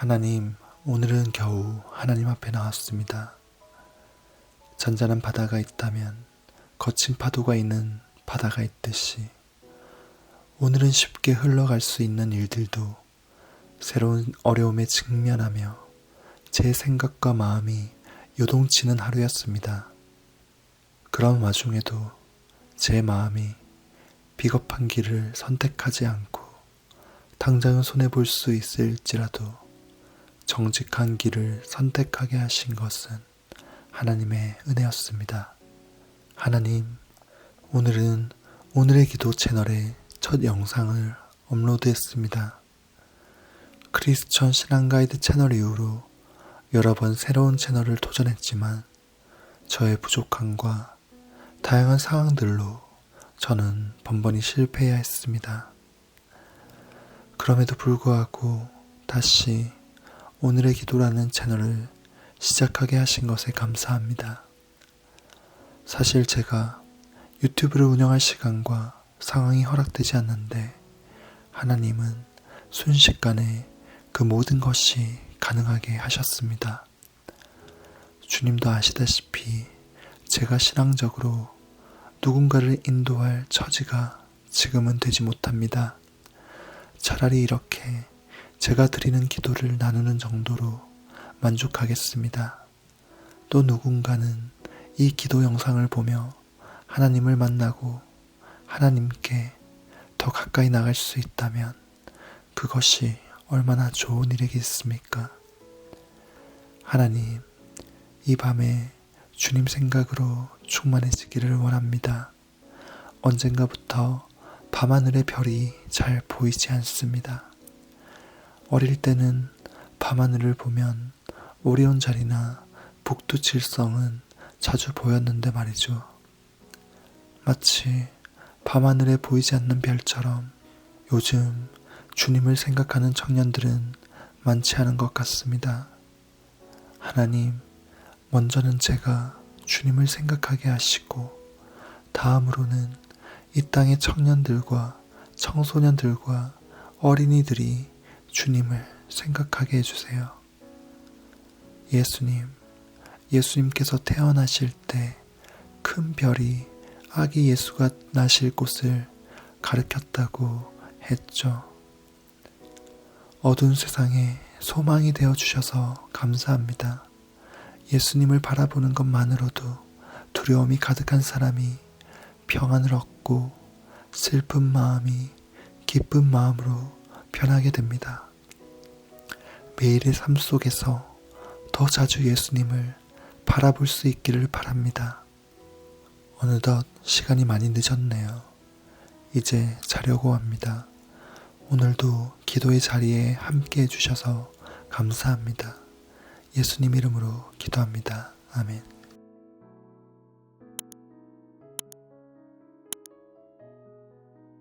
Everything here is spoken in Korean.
하나님, 오늘은 겨우 하나님 앞에 나왔습니다. 잔잔한 바다가 있다면 거친 파도가 있는 바다가 있듯이 오늘은 쉽게 흘러갈 수 있는 일들도 새로운 어려움에 직면하며 제 생각과 마음이 요동치는 하루였습니다. 그런 와중에도 제 마음이 비겁한 길을 선택하지 않고 당장은 손해볼 수 있을지라도 정직한 길을 선택하게 하신 것은 하나님의 은혜였습니다. 하나님, 오늘은 오늘의 기도 채널에 첫 영상을 업로드했습니다. 크리스천 신앙 가이드 채널 이후로 여러 번 새로운 채널을 도전했지만 저의 부족함과 다양한 상황들로 저는 번번이 실패해야 했습니다. 그럼에도 불구하고 다시 오늘의 기도라는 채널을 시작하게 하신 것에 감사합니다. 사실 제가 유튜브를 운영할 시간과 상황이 허락되지 않는데 하나님은 순식간에 그 모든 것이 가능하게 하셨습니다. 주님도 아시다시피 제가 신앙적으로 누군가를 인도할 처지가 지금은 되지 못합니다. 차라리 이렇게 제가 드리는 기도를 나누는 정도로 만족하겠습니다. 또 누군가는 이 기도 영상을 보며 하나님을 만나고 하나님께 더 가까이 나갈 수 있다면 그것이 얼마나 좋은 일이겠습니까? 하나님, 이 밤에 주님 생각으로 충만해지기를 원합니다. 언젠가부터 밤하늘의 별이 잘 보이지 않습니다. 어릴 때는 밤하늘을 보면 오리온 자리나 북두 칠성은 자주 보였는데 말이죠. 마치 밤하늘에 보이지 않는 별처럼 요즘 주님을 생각하는 청년들은 많지 않은 것 같습니다. 하나님, 먼저는 제가 주님을 생각하게 하시고, 다음으로는 이 땅의 청년들과 청소년들과 어린이들이 주님을 생각하게 해주세요. 예수님, 예수님께서 태어나실 때 큰 별이 아기 예수가 나실 곳을 가르쳤다고 했죠. 어두운 세상에 소망이 되어 주셔서 감사합니다. 예수님을 바라보는 것만으로도 두려움이 가득한 사람이 평안을 얻고 슬픈 마음이 기쁜 마음으로 변하게 됩니다. 매일의 삶 속에서 더 자주 예수님을 바라볼 수 있기를 바랍니다. 어느덧 시간이 많이 늦었네요. 이제 자려고 합니다. 오늘도 기도의 자리에 함께 해주셔서 감사합니다. 예수님 이름으로 기도합니다. 아멘.